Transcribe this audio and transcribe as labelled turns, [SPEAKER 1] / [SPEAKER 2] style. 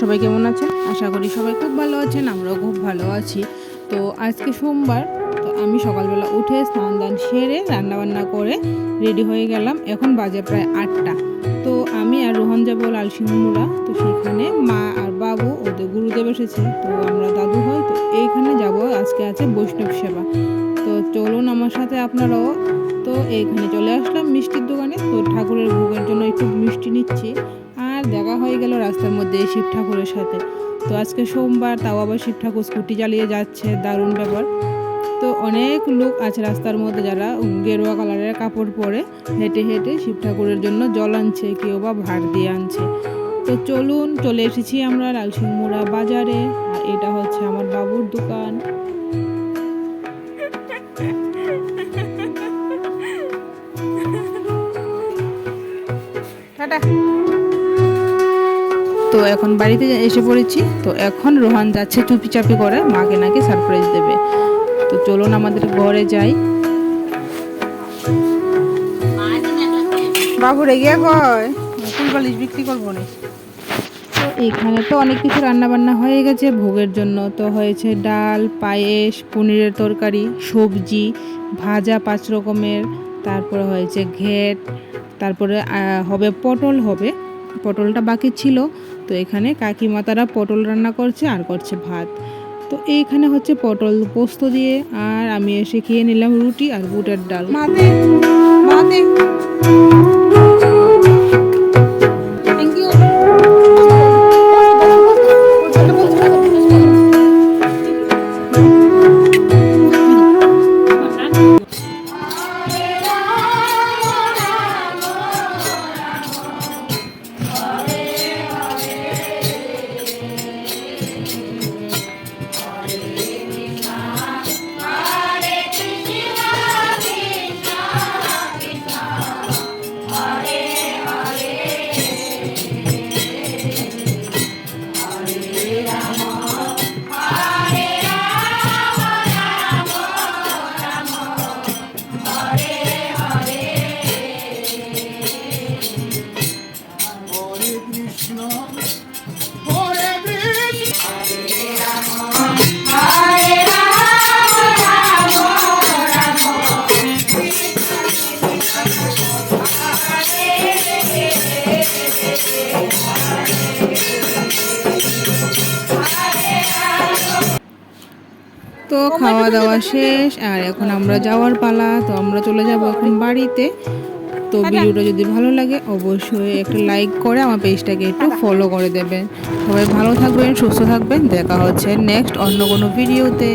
[SPEAKER 1] সবাই কেমন আছেন? আশা করি সবাই খুব ভালো আছেন, আমরাও খুব ভালো আছি। তো আজকে সোমবার, তো আমি সকালবেলা উঠে স্নান দান সেরে রান্নাবান্না করে রেডি হয়ে গেলাম। এখন বাজে প্রায় আটটা। তো আমি আর রোহন যাব লালসিংহমুড়া তো সেখানে মা আর বাবু, ওদের গুরুদেব এসেছে। তো আমরা দাদু হই তো এইখানে যাব। আজকে আছে বৈষ্ণব সেবা। তো চলুন আমার সাথে আপনারাও। তো এইখানে চলে আসলাম মিষ্টির দোকানে। তো ঠাকুরের ভোগের জন্য একটু মিষ্টি নিচ্ছি। দেখা হয়ে গেল রাস্তার মধ্যে শিব ঠাকুরের সাথে। তো আজকে সোমবার, তাও আবার শিব ঠাকুর স্কুটি চালিয়ে যাচ্ছে, দারুণ ব্যাপার। তো অনেক লোক আছে রাস্তার মধ্যে যারা গেরুয়া কালারের কাপড় পরে হেঁটে হেঁটে শিব ঠাকুরের জন্য জল আনছে, কেউ বা ভার দিয়ে আনছে। তো চলুন, চলে এসেছি আমরা লালসিংমুড়া বাজারে, আর এটা হচ্ছে আমার বাবুর দোকান। টাটা। তো এখন বাড়িতে এসে পড়েছি। তো এখন রোহান যাচ্ছে চুপি চাপি করে, মাকে নাকি সারপ্রাইজ দেবে। তো চলুন আমাদের ঘরে যাই। বাবু, রেগে কয় ফুল বালিশ বিক্রি করব না এখানে তো অনেক কিছু রান্না বান্না হয়ে গেছে। ভোগের জন্য তো হয়েছে ডাল, পায়েস, পনিরের তরকারি, সবজি, ভাজা পাঁচ রকমের। তারপরে হয়েছে ঘেট, তারপরে হবে পটল হবে। পটলটা বাকি ছিল। তো এখানে কাকিমাতারা পটল রান্না করছে আর করছে ভাত। তো এইখানে হচ্ছে পটল পোস্ত দিয়ে আর আমি এসে খেয়ে নিলাম রুটি আর বুটের ডাল। মাতে মাতে। তো খাওয়া দাওয়া শেষ, আর এখন আমরা যাওয়ার পালা। তো আমরা চলে যাব এখন বাড়িতে। তো ভিডিওটা যদি ভালো লাগে, অবশ্যই একটা লাইক করে আমার পেজটাকে একটু ফলো করে দেবেন। সবাই ভালো থাকবেন, সুস্থ থাকবেন। দেখা হচ্ছে নেক্সট অন্য কোনো ভিডিওতে